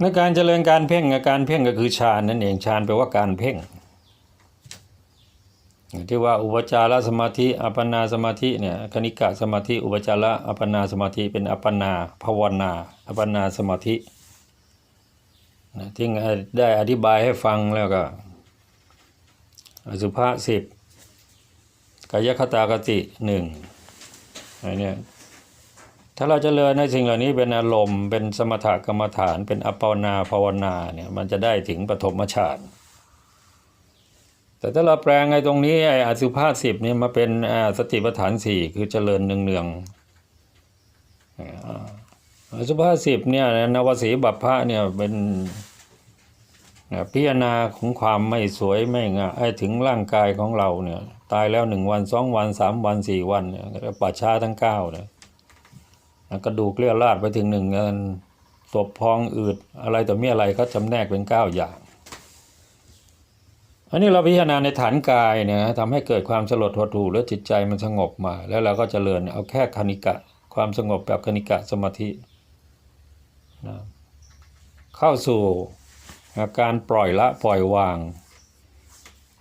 ในการเจริญการเพ่งกับการเพ่งก็คือฌานนั่นเองฌานแปลว่าการเพ่งที่ว่าอุปจารสมาธิอัปปนาสมาธิเนี่ยคณิกะสมาธิอุปจารอัปปนาสมาธิเป็นอัปปนาภาวนาอัปปนาสมาธินะที่ได้อธิบายให้ฟังแล้วก็อสุภะสิบกายคตากติหนึ่งอันนี้ ถ้าเราจเจริญในสิ่งเหล่านี้เป็นอารมณ์เป็นสมถกรรมฐานเป็นอัปปนาภาวนาเนี่ยมันจะได้ถึงปฐมฌานแต่ถ้าเราแปลงไอ้ตรงนี้ไอ้อสุภาสิบเนี่ยมาเป็นสติปัฏฐานสี่คือเจริญเนืองๆอ่าอสุภาสิบเนี่ยนวสีบัพพะเนี่ยเป็นพิจารณาของความไม่สวยไม่งามไอ้ถึงร่างกายของเราเนี่ยตายแล้วหนึ่งวันสองวันสามวันสี่วันเนี่ยป่าช้าทั้งเก้าเนี่ย กระดูกเลี่ยราดไปถึงหนึ่งเงินศพพองอืดอะไรต่อมีอะไรเขาจำแนกเป็นเก้าอย่าง อันนี้เราพิจารณาในฐานกายเนี่ยนะทำให้เกิดความสลดหดหู่แล้วจิตใจมันสงบมา แล้วเราก็จเจริญเอาแค่คณิกะ ความสงบแบบคณิกะสมาธินะเข้าสู่อาการปล่อยละปล่อยวาง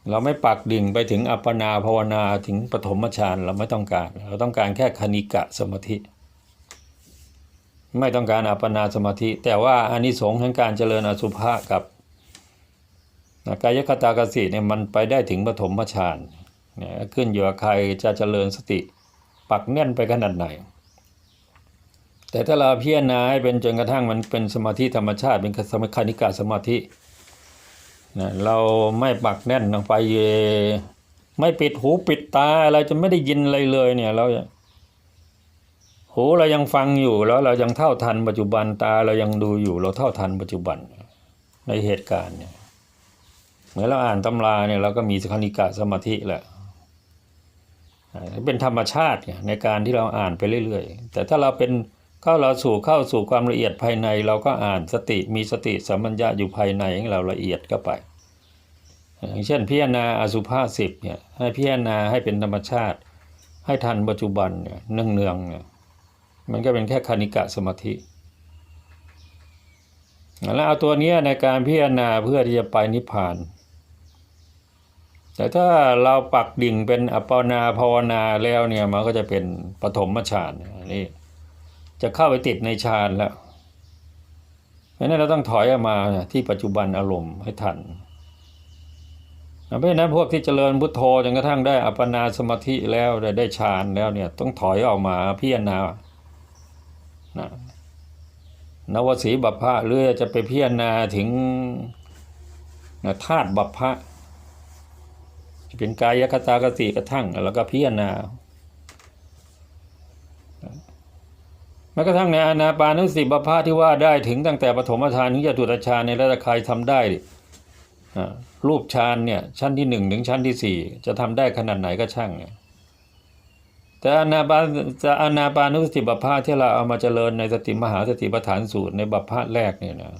เราไม่ปักดิ่งไปถึงอัปปนาภาวนาถึงปฐมฌานเราไม่ต้องการ เราต้องการแค่คณิกะสมาธิ ไม่ต้องการอัปปนาสมาธิ แต่ว่าอานิสงส์ของการเจริญอสุภะกับกายคตากสิเนี่ยมันไปได้ถึงปฐมฌานเนี่ยขึ้นอยู่กับใครจะเจริญสติ ปักแน่นไปขนาดไหน แต่ถ้าเราพิจารณาให้เป็นจนกระทั่งมันเป็นสมาธิธรรมชาติ เป็นสมคณิกาสมาธินะเราไม่ปักแน่นลงไปไม่ปิดหูปิดตาอะไรจะไม่ได้ยินอะไรเลยเนี่ยเรา หูเรายังฟังอยู่แล้วเรายังเท่าทันปัจจุบันตาเรายังดูอยู่เราเท่าทันปัจจุบันในเหตุการณ์เนี่ยเหมือนเราอ่านตำราเนี่ยเราก็มีสคณิกะสมาธิแหละเป็นธรรมชาติไงในการที่เราอ่านไปเรื่อยๆ แต่ถ้าเราเป็นเข้าเราสู่เข้าสู่ความละเอียดภายใน เราก็อ่านสติมีสติสัมปัญญะอยู่ภายในของเราละเอียดก็ไป อย่างเช่นพิจารณาอสุภาสิบเนี่ยให้พิจารณาให้เป็นธรรมชาติ ให้ทันปัจจุบันเนี่ยเนืองๆเนี่ย มันก็เป็นแค่คณิกะสมาธิแล้วเอาตัวนี้ในการพิจารณาเพื่อที่จะไปนิพพาน แต่ถ้าเราปักดิ่งเป็นอปนาภาวนาแล้วเนี่ยมันก็จะเป็นปฐมฌานอันนี้จะเข้าไปติดในฌานแล้วเพราะนั้นเราต้องถอยออกมาที่ปัจจุบันอารมณ์ให้ทันเพราะฉะนั้นพวกที่เจริญพุทโธจนกระทั่งได้อัปปนาสมาธิแล้วได้ฌานแล้วเนี่ยต้องถอยออกมาพิจารณา นะนวสีบัพพะหรือจะไปพิจารณาถึงนะธาตุบัพพะจะเป็นกายคตากติกระทั่ง แล้วก็พิจารณาแม้กระทั่งในอานาปานุสิบัพพะที่ว่าได้ถึงตั้งแต่ปฐมฌานถึงจตุตฌานในระดับใครทำได้รูปฌานเนี่ยชั้นที่หนึ่งถึงชั้นที่สี่จะทำได้ขนาดไหนก็ช่างเนี่ย แต่อานาปานจะอานาปานุสติบัพพะที่เราเอามาเจริญในสติมหาสติปัฏฐานสูตรในบัพพะแรกเนี่ยนะ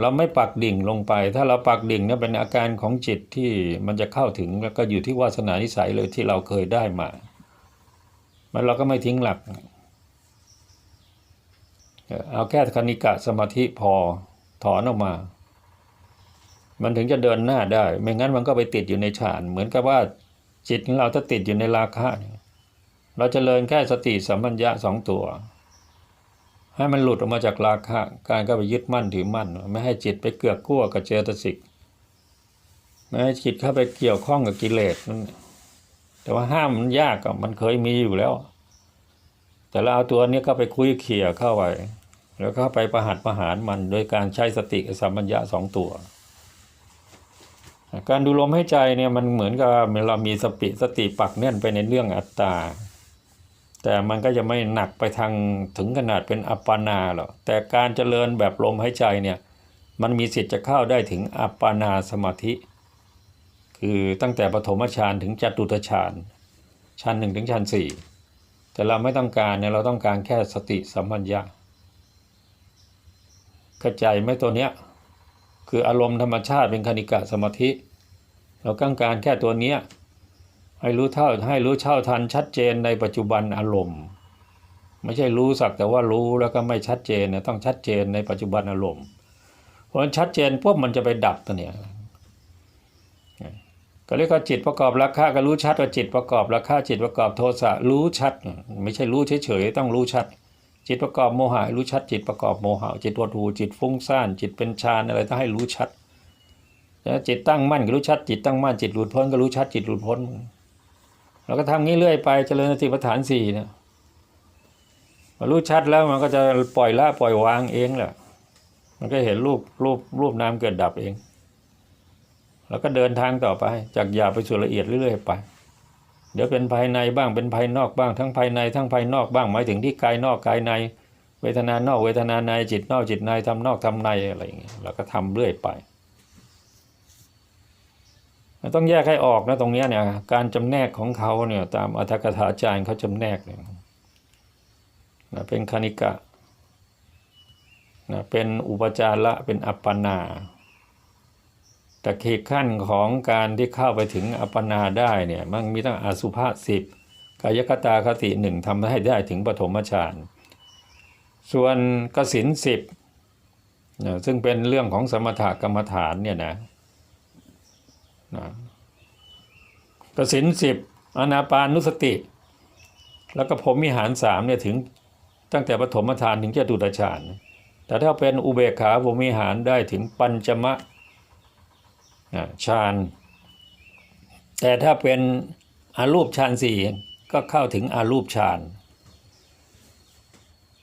เราไม่ปักดิ่งลงไป ถ้าเราปักดิ่งเนี่ยเป็นอาการของจิตที่มันจะเข้าถึงแล้วก็อยู่ที่วาสนานิสัยเลยที่เราเคยได้มา มันเราก็ไม่ทิ้งหลัก เอาแค่คณิกะสมาธิพอถอนออกมา มันถึงจะเดินหน้าได้ ไม่งั้นมันก็ไปติดอยู่ในฌาน เหมือนกับว่า จิตของเราถ้าติดอยู่ในราคะเนี่ยเราจเจริญแค่สติสัมปัญญะสองตัว ให้มันหลุดออกมาจากราคะการก็ไปยึดมั่นถือมั่น ไม่ให้จิตไปเกือกกลั้วกับเจตสิกไม่ให้จิตเข้าไปเกี่ยวข้องกับกิเลสนั่นแต่ว่าห้ามมันยากอะมันเคยมีอยู่แล้ว แต่เราเอาตัวนี้ก็ไปคุยเขี่ยเข้าไปแล้วก็ไปประหัตประหารมันโดยการใช้สติสัมปัญญะสองตัว การดูลมให้ใจเนี่ยมันเหมือนกับเรามีสติสติปักแน่นไปในเรื่องอัตตา แต่มันก็จะไม่หนักไปทางถึงขนาดเป็นอัปปนาหรอกแต่การเจริญแบบลมหายใจเนี่ยมันมีสิทธิ์จะเข้าได้ถึงอัปปนาสมาธิ คือตั้งแต่ปฐมฌานถึงจตุตฌานชั้นหนึ่งถึงชั้นสี่แต่เราไม่ต้องการเนี่ยเราต้องการแค่สติสัมปัญญะเข้าใจไหมตัวเนี้ย คืออารมณ์ธรรมชาติเป็นคณิกะสมาธิ เราต้องการแค่ตัวเนี้ยให้รู้เท่าให้รู้เท่าทันชัดเจนในปัจจุบันอารมณ์ ไม่ใช่รู้สักแต่ว่ารู้แล้วก็ไม่ชัดเจนนะต้องชัดเจนในปัจจุบันอารมณ์เพราะชัดเจนพวกมันจะไปดับตัวเนี่ยก็เรียกว่าจิตประกอบราคะก็รู้ชัดว่าจิตประกอบราคะจิตประกอบโทสะรู้ชัด ไม่ใช่รู้เฉยๆต้องรู้ชัด จิตประกอบโมหะรู้ชัด จิตประกอบโมหะจิตวดหูจิตฟุ้งซ่านจิตเป็นฌานอะไรต้องให้รู้ชัดแล้วจิตตั้งมั่นก็รู้ชัด จิตตั้งมั่นจิตหลุดพ้นก็รู้ชัดจิตหลุดพ้นเราก็ทำงี้เรื่อยไปเจริญสติปัฏฐานสี่เนี่ยรู้ชัดแล้วมันก็จะปล่อยละปล่อยวางเองแหละมันก็เห็นรูปรูปรูปนามเกิดดับเอง แล้วก็เดินทางต่อไป จากหยาบไปสู่ละเอียดเรื่อยๆไป เดี๋ยวเป็นภายในบ้างเป็นภายนอกบ้างทั้งภายในทั้งภายนอกบ้างหมายถึงที่กายนอกกายใน เวทนานอกเวทนาในจิตนอกจิตในทำนอกทำในอะไรอย่างเงี้ยเราก็ทำเรื่อยไปต้องแยกให้ออกนะตรงเนี้ยเนี่ยการจำแนกของเขาเนี่ยตามอัตถกถาจารย์เขาจำแนกเนี่ยนะเป็นคณิกะนะเป็นอุปจาระเป็นอัปปนา แต่เขตขั้นของการที่เข้าไปถึงอัปปนาได้เนี่ยมันมีตั้งอสุภะสิบกายคตาคติหนึ่งทำให้ได้ถึงปฐมฌานส่วนกสินสิบนะซึ่งเป็นเรื่องของสมถกรรมฐานเนี่ยนะนะกสินสิบอนาปานุสติ แล้วก็ผมมีหารสามเนี่ยถึงตั้งแต่ปฐมฌานถึงจตุตฌานแต่ถ้าเป็นอุเบกขาผมมีหารได้ถึงปัญจมะ ฌานแต่ถ้าเป็นอารูปฌานสี่ก็เข้าถึงอารูปฌาน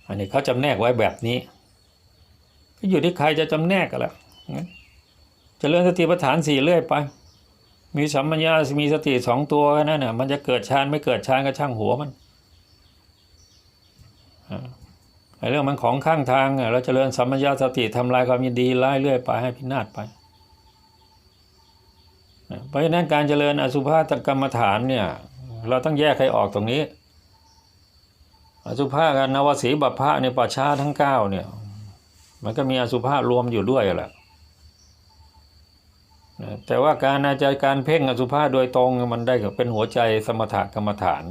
อันนี้เขาจำแนกไว้แบบนี้ ก็อยู่ที่ใครจะจำแนกกันละจะเรื่องสติปัฏฐานสี่เรื่อยไป มีสัมมัญญามีสติสองตัวแค่นั้นน่ะมันจะเกิดฌานไม่เกิดฌานก็ช่างหัวมันไอ้เรื่องมันของข้างทางเราจเจริญสัมมัญญาสติทำลายความยินดีไล่เรื่อยไปให้พินาศไป เพราะฉะนั้นการเจริญอสุภะกรรมฐานเนี่ย เราต้องแยกให้ออกตรงนี้ อสุภะกับนวสีบัพพะในป่าช้าทั้งเก้าเนี่ย มันก็มีอสุภะรวมอยู่ด้วยแหละแต่ว่าการอาจารย์การเพ่งอสุภะโดยตรงมันได้เป็นหัวใจสมถกรรมฐาน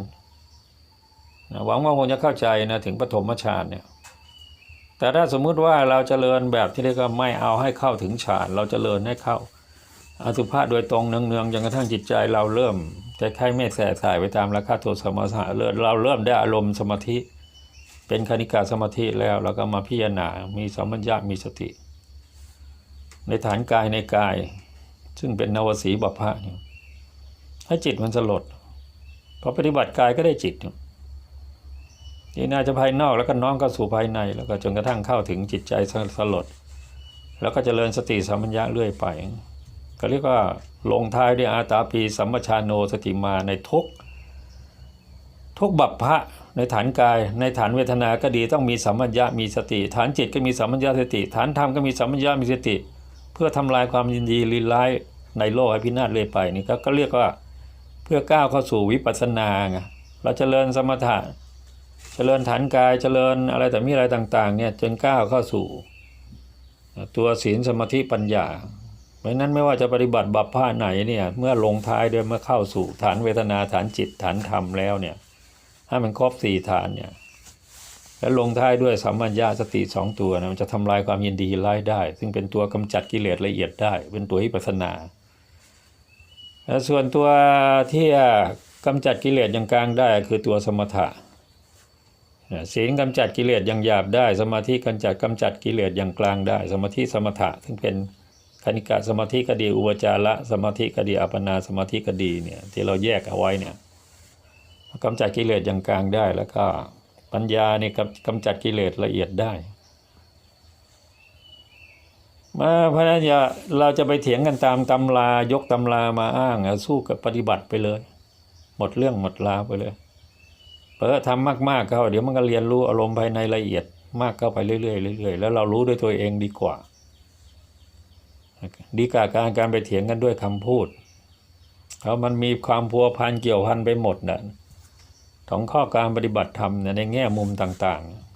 หวังว่าคงจะเข้าใจนะถึงปฐมฌานเนี่ย แต่ถ้าสมมุติว่าเราจเจริญแบบที่เรียกว่าไม่เอาให้เข้าถึงฌาน เราจเจริญให้เข้า อสุภะโดยตรงเนืองๆจนกระทั่งจิตใจเราเริ่มจะใครไม่แสสายไปตามราคาโทสมสะเลิศเราเริ่มได้อารมณ์สมาธิ เป็นคณิกาสมาธิแล้วเราก็มาพิจารณา มีสมัญญามีสติ ในฐานกายในกาย ซึ่งเป็นนวสีบัพพะให้จิตมันสลดพอปฏิบัติกายก็ได้จิตที่น่าจะภายนอกแล้วก็น้องก็สู่ภายใน แล้วก็จนกระทั่งเข้าถึงจิตใจสลด แล้วก็จเจริญสติสัมปัญญะเรื่อยไป ก็เรียกว่าลงท้ายด้วยอาตาปีสัมปชานโนสติมาในทุกทุกบัพพะในฐานกาย ในฐานเวทนาก็ดีต้องมีสัมปัญญะมีสติ ฐานจิตก็มีสัมปัญญะสติ ฐานธรรมก็มีสัมปัญญะมีสติ เพื่อทำลายความยินดีลินร้ายในโลกให้พินาศเรื่อยไปนี่ก็เรียกว่าเพื่อก้าวเข้าสู่วิปัสสนาไงเราจเจริญสมถะเจริญฐานกายเจริญอะไรแต่มีอะไรต่างๆเนี่ยจนก้าวเข้าสู่ ตัวศีลสมาธิปัญญา เพราะนั้นไม่ว่าจะปฏิบัติบัพพาไหนเนี่ยเมื่อลงท้ายเดินเมื่อเข้าสู่ฐานเวทนาฐานจิตฐานธรรมแล้วเนี่ยให้มันครบสี่ฐานเนี่ยแล้วลงท้ายด้วยสัมมัญญาสติสองตัวนะมันจะทำลายความยินดีร้ายได้ ซึ่งเป็นตัวกำจัดกิเลสละเอียดได้ เป็นตัววิปัสนาแล้วส่วนตัวที่กำจัดกิเลสอย่างกลางได้คือตัวสมถะศีลกำจัดกิเลสอย่างหยาบได้ สมาธิกำจัดกำจัดกิเลสอย่างกลางได้ สมาธิสมถะซึ่งเป็น คณิกะสมาธิก็ดีอุปจาระสมาธิก็ดีอัปนาสมาธิก็ดีเนี่ยที่เราแยกเอาไว้เนี่ยกำจัดกิเลสอย่างกลางได้แล้วก็ปัญญาเนี่ยกำจัดกิเลสละเอียดได้ มาพระนั้นอย่าเราจะไปเถียงกันตามตำรายกตำรามาอ้างสู้กับปฏิบัติไปเลย หมดเรื่องหมดราวไปเลยเปิดทำมากๆเข้าเดี๋ยวมันก็เรียนรู้อารมณ์ภายในละเอียดมากเข้าไปเรื่อยๆเรื่อยๆแล้วเรารู้ด้วยตัวเองดีกว่า ดีกาการการไปเถียงกันด้วยคำพูดเขามันมีความพัวพันเกี่ยวพันไปหมดน่ะของข้อการปฏิบัติธรรมในแง่มุมต่าง ๆ